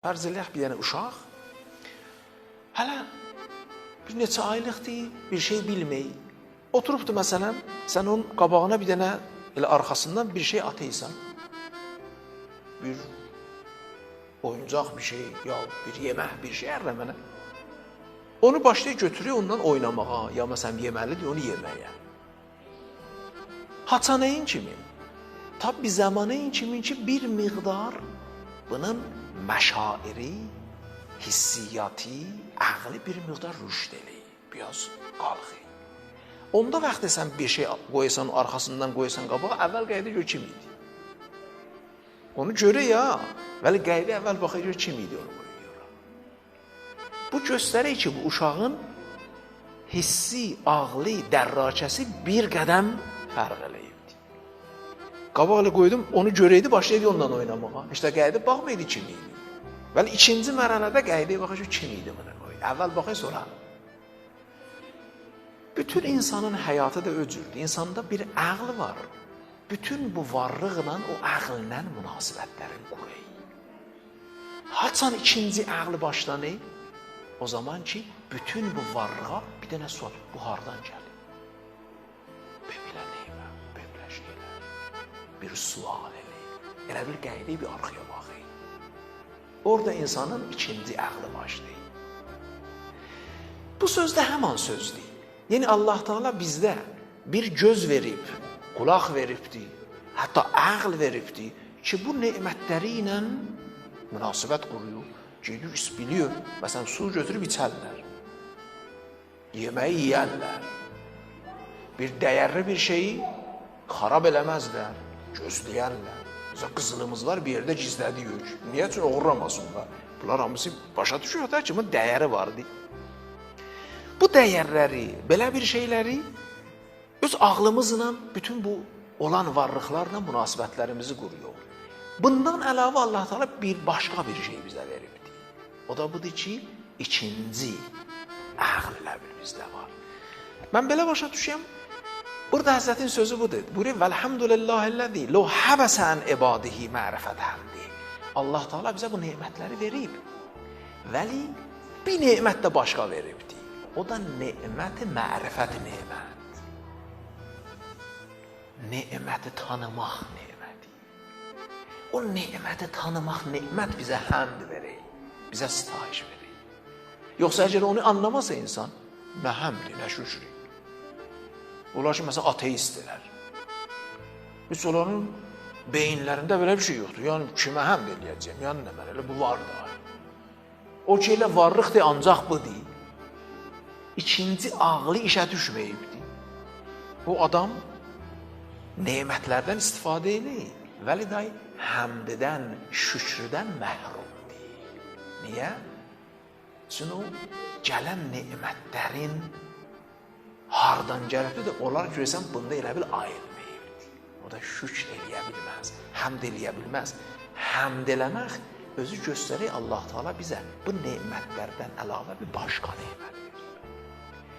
Fərz eləyək bir dənə uşaq hələ bir neçə aylıqdır, bir şey bilmey. Oturubdu məsələn, sən onun qabağına bir dənə elə arxasından bir şey atıysan. Bir oyuncaq bir şey, ya bir yemək, bir şey hər nə mənə. Onu başlayır götürüyor ondan oynamağa, ya məsələn yeməlidir, onu yeməyə. Haçanəyin kimi, tabi zamanın kimin ki bir miqdar bunun məşairi, hissiyatı, ağlı bir miqdar rüşd eləyir, biraz qalxır. Onda vaxt sən bir şey qoysan arxasından qoysan qabağa, əvvəl qayda gör kim idi. Onu görə ya, vəli qayda əvvəl baxa gör kim idi onu qoyuyor. Bu göstərir ki, bu uşağın hissi, ağlı, dərrakəsi bir qədəm fərq eləyibdi. Qabaqla qoydum, onu görəydi, başlaydı ondan oynamağa. İşte qayda baxmaydı kim idi. Vəli ikinci mərhələdə qaydaya baxır ki, kim idi bunu qoydu. Əvvəl baxır, sonra. Bütün insanın həyatı da öcürdür. İnsanda bir ağlı var. Bütün bu varlıqla o ağlından münasibətlərin qurur. Haçan ikinci ağlı başlanır, o zaman ki, bütün bu varlığa bir dənə sual, bu hardan gəlir? Bir sual eləyir. Elə bir qayda bir arxaya baxır. Orada insanın ikinci ağlı başlayır. Bu söz də həman sözdür. Yəni Allah Taala bizdə bir göz verib, qulaq veribdi, hətta ağl veribdi ki, bu nemətləri ilə münasibət quruyur. Gedir, biliyor. Məsələn, su götürüb içərlər. Yeməyi yeyərlər. Bir dəyərli bir şeyi xarab eləməzlər, gözləyərlər. Mesela qızılımız var bir yerdə gizlədirik. Niyə üçün oğurlamasınlar? Bunlar hamısı başa düşüyor da ki, bunun dəyəri vardı. Bu dəyərləri, belə bir şeyləri öz ağlımızla bütün bu olan varlıqlarla münasibətlərimizi quruyor. Bundan əlavə Allah Teala bir başqa bir şey bizə veribdi. O da budur ki, ikinci bir bizdə var. Mən belə başa düşürəm, Burada Həzrətin sözü budur. Buyuruyor, Velhamdülillahillezî lo habasa an ibadihi ma'rifet hamdi. Allah Teala bizə bu nemətləri verib. Vəli bir nemət də başqa veribdi. O da neməti ma'rifət nemət. Neməti tanımaq neməti. O neməti tanımaq nemət bizə həmd verir. Bizə sitayiş verir. Yoxsa əgər onu anlamasa insan, nə şükür. Məsələn, ateistdirlər. Heç onların beyinlərində belə bir şey yoxdur. Yəni, kimə həmd eləyəcəyim? Yəni, nə mən elə bu var da. O ki, elə varlıqdır, ancaq bu deyil. İkinci ağlı işə düşməyibdir. Bu adam nemətlərdən istifadə edir. Vəli day həmddən, şükrüdən məhrumdur. Niyə? Çünki o gələn nemətlərin hardan gəlibdir onlar görsən bunda elə bil ayılmayıbdır. O da şükr eləyə bilməz, həmd eləyə bilməz. Həmd eləmək özü göstərir Allah Taala bizə bu nemətlərdən əlavə bir başqa nemət.